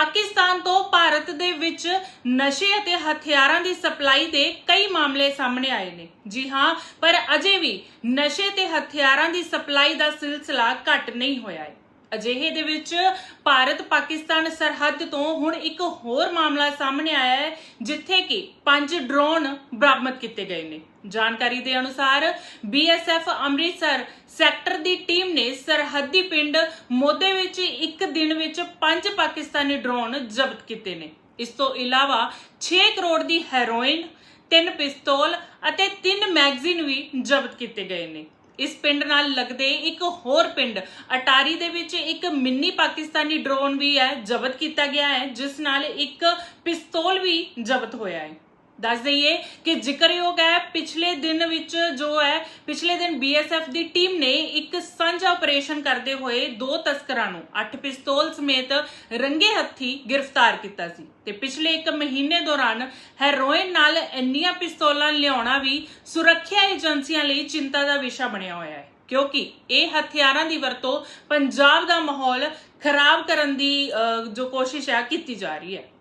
ਪਾਕਿਸਤਾਨ ਤੋਂ ਭਾਰਤ ਦੇ ਵਿੱਚ ਨਸ਼ੇ ਅਤੇ ਹਥਿਆਰਾਂ ਦੀ ਸਪਲਾਈ ਦੇ ਕਈ ਮਾਮਲੇ ਸਾਹਮਣੇ ਆਏ ਨੇ। ਜੀ ਹਾਂ, ਪਰ ਅਜੇ ਵੀ ਨਸ਼ੇ ਤੇ ਹਥਿਆਰਾਂ ਦੀ ਸਪਲਾਈ ਦਾ ਸਿਲਸਿਲਾ ਘਟ ਨਹੀਂ ਹੋਇਆ ਹੈ। ਅਜਿਹੇ ਦੇ ਵਿੱਚ ਭਾਰਤ ਪਾਕਿਸਤਾਨ ਸਰਹੱਦ ਤੋਂ ਹੁਣ ਇੱਕ ਹੋਰ ਮਾਮਲਾ ਸਾਹਮਣੇ ਆਇਆ ਹੈ, ਜਿੱਥੇ ਕਿ ਪੰਜ ਡਰੋਨ ਬਰਾਮਦ ਕੀਤੇ ਗਏ ਨੇ। ਜਾਣਕਾਰੀ ਦੇ ਅਨੁਸਾਰ ਬੀਐਸਐਫ ਅੰਮ੍ਰਿਤਸਰ ਸੈਕਟਰ ਦੀ ਟੀਮ ਨੇ ਸਰਹੱਦੀ ਪਿੰਡ ਮੋਦੇ ਵਿੱਚ ਇੱਕ ਦਿਨ ਵਿੱਚ ਪੰਜ ਪਾਕਿਸਤਾਨੀ ਡਰੋਨ ਜ਼ਬਤ ਕੀਤੇ ਨੇ। ਇਸ ਤੋਂ ਇਲਾਵਾ 6 ਕਰੋੜ ਦੀ ਹੈਰੋਇਨ, ਤਿੰਨ ਪਿਸਤੌਲ ਅਤੇ ਤਿੰਨ ਮੈਗਜ਼ੀਨ ਵੀ ਜ਼ਬਤ ਕੀਤੇ ਗਏ ਨੇ। ਇਸ ਪਿੰਡ ਨਾਲ ਲੱਗਦੇ ਇੱਕ ਹੋਰ ਪਿੰਡ, ਅਟਾਰੀ ਦੇ ਵਿੱਚ ਇੱਕ ਮਿੰਨੀ ਪਾਕਿਸਤਾਨੀ ਡਰੋਨ ਵੀ ਹੈ, ਜ਼ਬਤ ਕੀਤਾ ਗਿਆ ਹੈ, ਜਿਸ ਨਾਲ ਇੱਕ ਪਿਸਤੌਲ ਵੀ ਜ਼ਬਤ ਹੋਇਆ ਹੈ। ਦੱਸ ਦਈਏ ਕਿ ਜ਼ਿਕਰਯੋਗ ਹੈ, ਪਿਛਲੇ ਦਿਨ ਵਿੱਚ ਜੋ ਹੈ, ਪਿਛਲੇ ਦਿਨ ਬੀਐਸਐਫ ਦੀ ਟੀਮ ਨੇ ਇੱਕ ਸਾਂਝਾ ਆਪਰੇਸ਼ਨ ਕਰਦੇ ਹੋਏ ਦੋ ਤਸਕਰਾਂ ਨੂੰ 8 ਪਿਸਤੌਲ ਸਮੇਤ ਰੰਗੇ ਹੱਥੀ ਗ੍ਰਿਫਤਾਰ ਕੀਤਾ ਸੀ ਤੇ ਪਿਛਲੇ ਇੱਕ ਮਹੀਨੇ ਦੌਰਾਨ ਹੈਰੋਇਨ ਨਾਲ ਇੰਨੀਆਂ ਪਿਸਤੌਲਾਂ ਲਿਆਉਣਾ ਵੀ ਸੁਰੱਖਿਆ ਏਜੰਸੀਆਂ ਲਈ ਚਿੰਤਾ ਦਾ ਵਿਸ਼ਾ ਬਣਿਆ ਹੋਇਆ ਹੈ, ਕਿਉਂਕਿ ਇਹ ਹਥਿਆਰਾਂ ਦੀ ਵਰਤੋਂ ਪੰਜਾਬ ਦਾ ਮਾਹੌਲ ਖਰਾਬ ਕਰਨ ਦੀ ਜੋ ਕੋਸ਼ਿਸ਼ ਹੈ, ਕੀਤੀ ਜਾ ਰਹੀ ਹੈ।